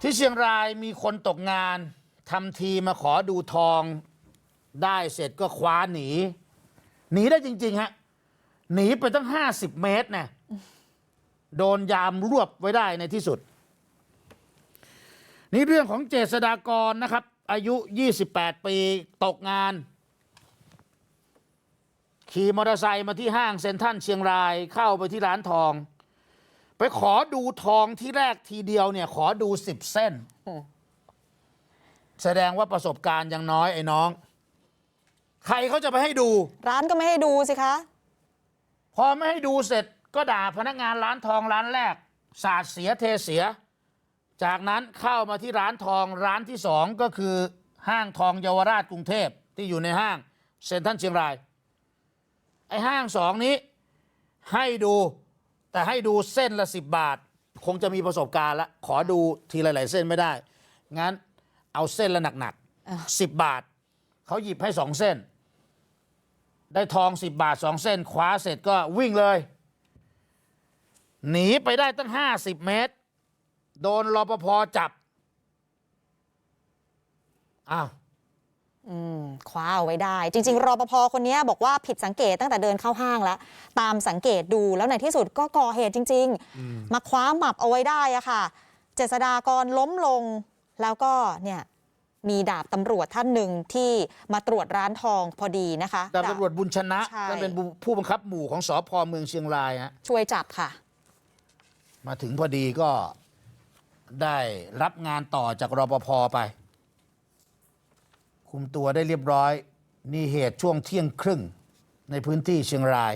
ที่เชียงรายมีคนตกงานทำทีมาขอดูทอง ได้เสร็จก็คว้าหนี หนีได้จริง ๆ ฮะ หนีไปตั้ง50เมตรเนี่ยโดนยามรวบไว้ได้ในที่สุด นี่เรื่องของเจษฎากรนะครับ อายุ 28 ปี ตกงาน ขี่มอเตอร์ไซค์มาที่ห้างเซ็นทรัลเชียงรายเข้าไปที่ร้านทอง ไปขอดูทองที่แรกทีเดียวเนี่ย ขอดูสิบเส้นอืมแสดงว่าประสบการณ์ยังน้อยไอ้น้อง ใครเขาจะไปให้ดู ร้านก็ไม่ให้ดูสิคะ พอไม่ให้ดูเสร็จก็ด่าพนักงานร้านทองร้านแรก สาดเสียเทเสีย จากนั้นเข้ามาที่ร้านทองร้านที่สองก็คือ ห้างทองเยาวราชกรุงเทพที่อยู่ในห้างเซ็นทรัลเชียงราย ไอ้ห้างสองนี้ให้ดู แต่ให้ดูเส้นละสิบบาท คงจะมีประสบการณ์ละขอดูทีละหลายเส้นไม่ได้ งั้นเอาเส้นละหนักอะๆสิบบาท เขาหยิบให้สองเส้น ได้ทองสิบบาทสองเส้นคว้าเสร็จก็วิ่งเลย หนีไปได้ตั้งห้าสิบเมตร โดนรปภจับอ้าวอืม คว้าเอาไว้ได้ จริง ๆ รปภคนนี้บอกว่าผิดสังเกตตั้งแต่เดินเข้าห้างแล้ว ตามสังเกตดูแล้วในที่สุดก็ก่อเหตุจริง ๆ มาคว้าหมับเอาไว้ได้อะค่ะ เจษดากรล้มลงแล้วก็เนี่ยมีดาบตำรวจท่านหนึ่งที่มาตรวจร้านทองพอดีนะคะ ดาบตำรวจบุญชนะใช่ท่านเป็นผู้บังคับหมู่ของสอพเมืองเชียงรายฮะช่วยจับค่ะ มาถึงพอดีก็ได้รับงานต่อจากรปภไป คุมตัวได้เรียบร้อย นี่เหตุช่วงเที่ยงครึ่งในพื้นที่เชียงราย